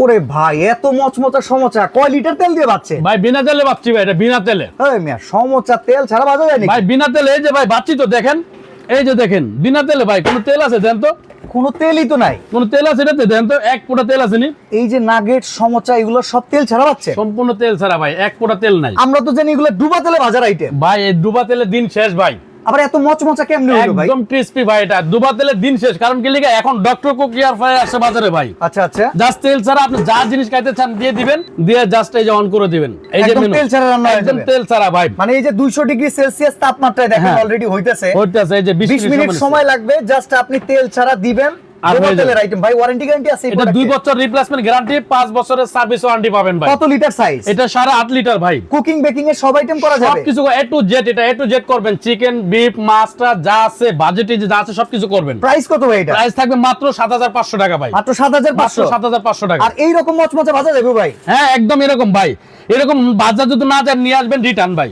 ওরে ভাই এত মচমচা সমচা। কয় লিটার তেল দিয়ে বাচ্ছে? ভাই বিনা তেলে ভাবছি ভাই এটা বিনা তেলে। এই মিয়া সমচা তেল ছাড়া বাজা যায় ভাই বিনা তেলে এই যে ভাই বাচ্চি তো দেখেন। এই যে দেখেন বিনা তেলে ভাই কোনো তেল আছে দেন তো? কোনো তেলই তো নাই। কোনো তেল আছে এটাতে দেন তো? এক ফোঁটা তেল আছে নি? এই যে নাগেট সমচা এগুলো সব তেল ছাড়া বাচ্ছে? সম্পূর্ণ তেল ছাড়া ভাই এক ফোঁটা তেল নাই। আমরা তো জানি এগুলো ডুবা তেলে ভাজার আইটেম ভাই এই ডুবা তেলের দিন শেষ ভাই। আবার এত মচমচা কেমনে হলো ভাই? একদম ক্রিসপি ভাই এটা। তেলের দিন শেষ। কারণ কি লিখে এখন ডক্টর কুকিয়ার ফ্রায়ার আসছে বাজারে ভাই। আচ্ছা আচ্ছা। জাস্ট তেল ছাড়া আপনি যা জিনিস খাইতে চান দিয়ে দিবেন দিয়ে জাস্ট এই যে অন করে দিবেন। এই যে তেল ছাড়া রান্না একদম তেল ছাড়া ভাই। মানে এই যে 200 ডিগ্রি সেলসিয়াস তাপমাত্রায় দেখেন হ্যাঁ। অলরেডি হইতেছে। হইতাছে এই যে 20 20 মিনিট সময় লাগবে জাস্ট আপনি তেল ছাড়া দিবেন আইটেম ভাই ওয়ারেন্টি গ্যারান্টি আছে এটা দুই বছর রিপ্লেসমেন্ট গ্যারান্টি পাঁচ বছরের সার্ভিস ওয়ারেন্টি পাবেন ভাই। কত লিটার সাইজ এটা লিটার ভাই। কুকিং বেকিং এর সব আইটেম করা যাবে? সবকিছু এ টু জেড এটা এ টু জেড করবেন। চিকেন বিফ মাছটা যা আছে বাজেটে যা আছে সবকিছু করবেন। প্রাইস কত ভাই এটা? প্রাইস থাকবে মাত্র সাত হাজার পাঁচশো টাকা ভাই। মাত্র মাত্র 7500 সাত হাজার পাঁচশো টাকা। আর এই রকম মচমচা ভাজা ভাই? হ্যাঁ একদম এরকম ভাই। এরকম বাজার যদি না যান নিয়ে আসবেন রিটার্ন ভাই।